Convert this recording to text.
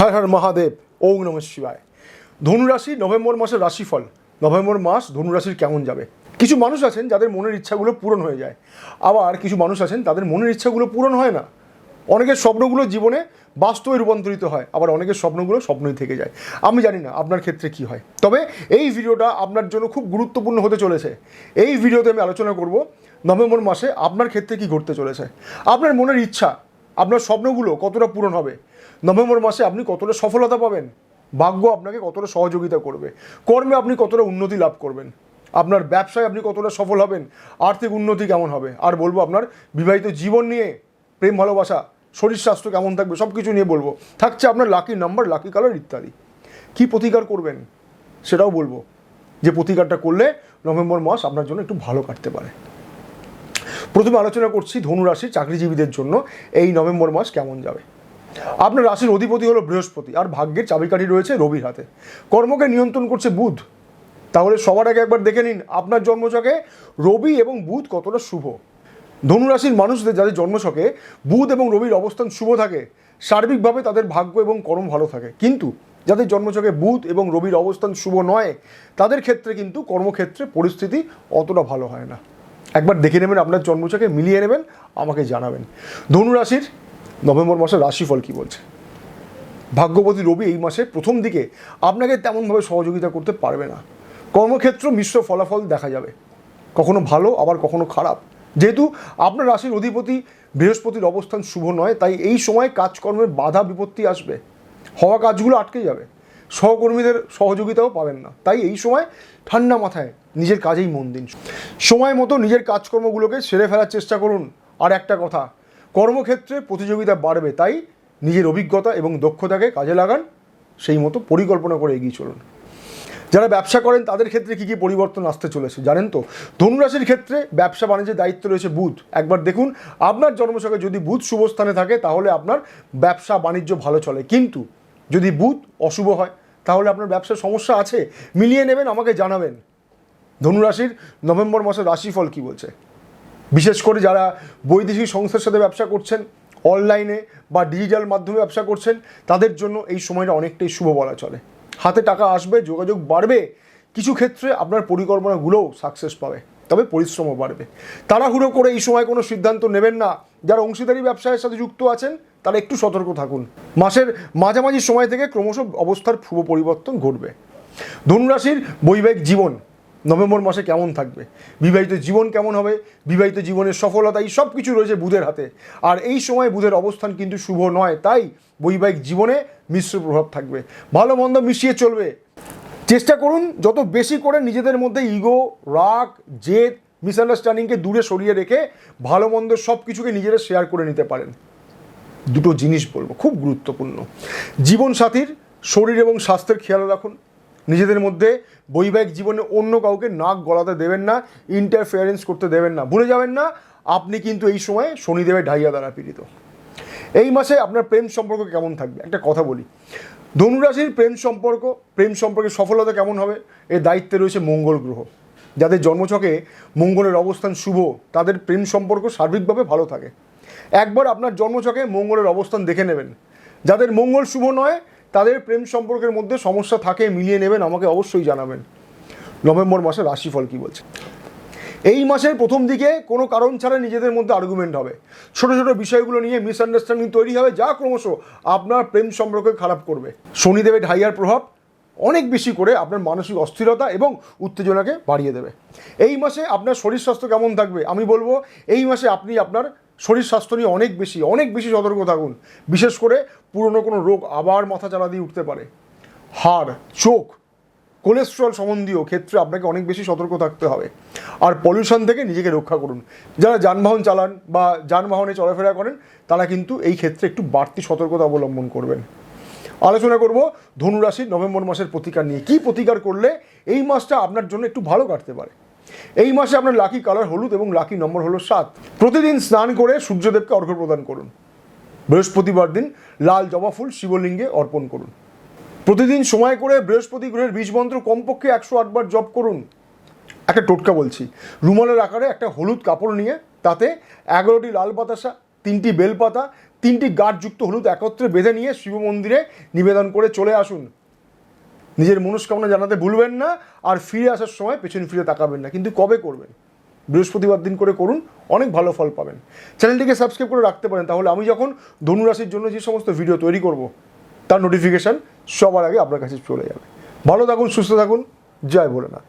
হর হর মহাদেব, ওং নম শিবায়। ধনুরাশি নভেম্বর মাসের রাশিফল। নভেম্বর মাস ধনুরাশির কেমন যাবে? কিছু মানুষ আছেন যাদের মনের ইচ্ছাগুলো পূরণ হয়ে যায়। আবার কিছু মানুষ আছেন তাদের মনের ইচ্ছাগুলো পূরণ হয় না। অনেকের স্বপ্নগুলো জীবনে বাস্তবে রূপান্তরিত হয়, আবার অনেকের স্বপ্নগুলো স্বপ্নই থেকে যায়। আমি জানি না আপনার ক্ষেত্রে কি হয়। তবে এই ভিডিওটা আপনার জন্য খুব গুরুত্বপূর্ণ হতে চলেছে। এই ভিডিওতে আমি আলোচনা করব নভেম্বর মাসে আপনার ক্ষেত্রে কি ঘটতে চলেছে। আপনার মনের ইচ্ছা, আপনার স্বপ্নগুলো কতটা পূরণ হবে? নভেম্বর মাসে আপনি কতটা সফলতা পাবেন? ভাগ্য আপনাকে কতটা সহযোগিতা করবে? কর্মে আপনি কতটা উন্নতি লাভ করবেন? আপনার ব্যবসায় আপনি কতটা সফল হবেন? আর্থিক উন্নতি কেমন হবে? আর বলব আপনার বিবাহিত জীবন নিয়ে প্রেম, ভালোবাসা, শরীর স্বাস্থ্য কেমন থাকবে? সব কিছু নিয়ে বলব। থাকছে আপনার লাকি নাম্বার লাকি কালার ইত্যাদি। কি প্রতিকার করবেন? সেটাও বলব। যে প্রতিকারটা করলে নভেম্বর মাস আপনার জন্য একটু ভালো কাটতে পারে। প্রথমে আলোচনা করছি ধনুরাশি চাকরিজীবীদের জন্য এই নভেম্বর মাস কেমন যাবে? আপনার রাশির অধিপতি হলো বৃহস্পতি, আর ভাগ্যের চাবিকাঠি রয়েছে রবির হাতে। কর্মকে নিয়ন্ত্রণ করছে বুধ। তাহলে সবার আগে একবার দেখে নিন আপনার জন্মছকে রবি এবং বুধ কতটা শুভ। ধনুরাশির মানুষদের যাদের জন্মছকে বুধ এবং রবির অবস্থান শুভ থাকে, সার্বিকভাবে তাদের ভাগ্য এবং কর্ম ভালো থাকে। কিন্তু যাদের জন্মছকে বুধ এবং রবির অবস্থান শুভ নয়, তাদের ক্ষেত্রে কিন্তু কর্মক্ষেত্রে পরিস্থিতি অতটা ভালো হয় না। একবার দেখে নেবেন আপনার জন্মছকে, মিলিয়ে নেবেন, আমাকে জানাবেন। ধনুরাশির নভেম্বর মাসের রাশিফল কি বলছে? ভাগ্যবতী রবি এই মাসে প্রথম দিকে আপনাকে তেমনভাবে সহযোগিতা করতে পারবে না। কর্মক্ষেত্র মিশ্র ফলাফল দেখা যাবে। কখনো ভালো, আবার কখনো খারাপ। যেহেতু আপনার রাশির অধিপতি বৃহস্পতির অবস্থান শুভ নয়, তাই এই সময় কাজকর্মের বাধা বিপত্তি আসবে। হওয়া কাজগুলো আটকে যাবে। সহকর্মীদের সহযোগিতাও পাবেন না। তাই এই সময় ঠান্ডা মাথায় নিজের কাজেই মন দিন। সময় মতো নিজের কাজকর্মগুলোকে সেরে ফেলার চেষ্টা করুন। আর একটা কথা কর্মক্ষেত্রে প্রতিযোগিতা বাড়বে, তাই নিজের অভিজ্ঞতা এবং দক্ষতাকে কাজে লাগান, সেই মতো পরিকল্পনা করে এগিয়ে চলুন। যারা ব্যবসা করেন, তাদের ক্ষেত্রে কী কী পরিবর্তন আসতে চলেছে জানেন তো? ধনুরাশির ক্ষেত্রে ব্যবসা বাণিজ্যের দায়িত্ব রয়েছে বুধ। একবার দেখুন, আপনার জন্মছকে যদি বুধ শুভ স্থানে থাকে, তাহলে আপনার ব্যবসা বাণিজ্য ভালো চলে। কিন্তু যদি বুধ অশুভ হয়, তাহলে আপনার ব্যবসার সমস্যা আছে। মিলিয়ে নেবেন, আমাকে জানাবেন। ধনুরাশির নভেম্বর মাসের রাশিফল কি বলছে? বিশেষ করে যারা বৈদেশিক সংস্থার সাথে ব্যবসা করছেন, অনলাইনে বা ডিজিটাল মাধ্যমে ব্যবসা করছেন, তাদের জন্য এই সময়টা অনেকটাই শুভ বলা চলে। হাতে টাকা আসবে, যোগাযোগ বাড়বে, কিছু ক্ষেত্রে আপনার পরিকল্পনাগুলোও সাকসেস পাবে, তবে পরিশ্রমও বাড়বে। তাড়াহুড়ো করে এই সময় কোনো সিদ্ধান্ত নেবেন না। যারা অংশীদারি ব্যবসায়ের সাথে যুক্ত আছেন, তারা একটু সতর্ক থাকুন। মাসের মাঝামাঝি সময় থেকে ক্রমশ অবস্থার শুভ পরিবর্তন ঘটবে। ধনুরাশির বৈবাহিক জীবন নভেম্বর মাসে কেমন থাকবে? বিবাহিত জীবন কেমন হবে? বিবাহিত জীবনের সফলতা, এই সব কিছু রয়েছে বুধের হাতে। আর এই সময় বুধের অবস্থান কিন্তু শুভ নয়, তাই বৈবাহিক জীবনে মিশ্র প্রভাব থাকবে। ভালো মন্দ মিশিয়ে চলবে। চেষ্টা করুন, যত বেশি করে নিজেদের মধ্যে ইগো, রাগ, জেদ, মিসআন্ডারস্ট্যান্ডিংকে দূরে সরিয়ে রেখে ভালো মন্দ সব কিছুকে নিজেরা শেয়ার করে নিতে পারেন। দুটো জিনিস বলব, খুব গুরুত্বপূর্ণ। জীবনসাথীর শরীর এবং স্বাস্থ্যের খেয়াল রাখুন। নিজেদের মধ্যে বৈবাহিক জীবনে অন্য কাউকে নাক গলাতে দেবেন না ইন্টারফেয়ারেন্স করতে দেবেন না। ভুলে যাবেন না, আপনি কিন্তু এই সময় শনিদেবের ঢাইয়া দ্বারা পীড়িত। এই মাসে আপনার প্রেম সম্পর্ক কেমন থাকবে? একটা কথা বলি। ধনুরাশির প্রেম সম্পর্ক, প্রেম সম্পর্কে সফলতা কেমন হবে? এর দায়িত্বে রয়েছে মঙ্গল গ্রহ। যাদের জন্মছকে মঙ্গলের অবস্থান শুভ, তাদের প্রেম সম্পর্ক সার্বিকভাবে ভালো থাকে। একবার আপনার জন্মছকে মঙ্গলের অবস্থান দেখে নেবেন। যাদের মঙ্গল শুভ নয় তাদের প্রেম সম্পর্কের মধ্যে সমস্যা থাকে, মিলিয়ে নেবেন, আমাকে অবশ্যই জানাবেন। নভেম্বর মাসে রাশিফল কী বলছে? এই মাসের প্রথম দিকে কোনো কারণ ছাড়া নিজেদের মধ্যে আর্গুমেন্ট হবে। ছোট ছোট বিষয়গুলো নিয়ে মিসআন্ডারস্ট্যান্ডিং তৈরি হবে, যা ক্রমশ আপনার প্রেম সম্পর্কে খারাপ করবে। শনিদেবের ঢাইয়ার প্রভাব অনেক বেশি করে আপনার মানসিক অস্থিরতা এবং উত্তেজনাকে বাড়িয়ে দেবে। এই মাসে আপনার শরীর স্বাস্থ্য কেমন থাকবে? আমি বলব, এই মাসে আপনি আপনার শরীর স্বাস্থ্য নিয়ে অনেক বেশি অনেক বেশি সতর্ক থাকুন। বিশেষ করে পুরনো কোনো রোগ আবার মাথা চালা দিয়ে উঠতে পারে। হাড়, চোখ কোলেস্ট্রল সম্বন্ধীয় ক্ষেত্রে আপনাকে অনেক বেশি সতর্ক থাকতে হবে। আর পলিউশন থেকে নিজেকে রক্ষা করুন। যারা যানবাহন চালান বা যানবাহনে চলাফেরা করেন, তারা কিন্তু এই ক্ষেত্রে একটু বাড়তি সতর্কতা অবলম্বন করবেন। আলোচনা করব ধনুরাশির নভেম্বর মাসের প্রতিকার নিয়ে। কী প্রতিকার করলে এই মাসটা আপনার জন্য একটু ভালো কাটতে পারে? এই মাসে আপনার লাকি কালার হলুদ এবং লাকি নম্বর হলো সাত। প্রতিদিন স্নান করে সূর্যদেবকে অর্ঘ্য প্রদান করুন। বৃহস্পতিবার দিন লাল জবা ফুল শিবলিঙ্গে অর্পণ করুন। প্রতিদিন সময় করে বৃহস্পতি গ্রহের বীজ মন্ত্র কমপক্ষে একশো আটবার জপ করুন। একটা টোটকা বলছি। রুমালের আকারে একটা হলুদ কাপড় নিয়ে তাতে এগারোটি লাল বাতাসা, তিনটি বেলপাতা তিনটি গাঢ়যুক্ত হলুদ একত্রে বেঁধে নিয়ে শিব মন্দিরে নিবেদন করে চলে আসুন। নিজের মনস্কামনা জানাতে ভুলবেন না আর ফিরে আসার সময় পেছন ফিরে তাকাবেন না। কিন্তু কবে করবেন? বৃহস্পতিবার দিন করে করুন, অনেক ভালো ফল পাবেন। চ্যানেলটিকে সাবস্ক্রাইব করে রাখতে পারেন, তাহলে আমি যখন ধনুরাশির জন্য যে সমস্ত ভিডিও তৈরি করব, তার নোটিফিকেশান সবার আগে আপনার কাছে চলে যাবে। ভালো থাকুন, সুস্থ থাকুন। জয় ভোলেনাথ।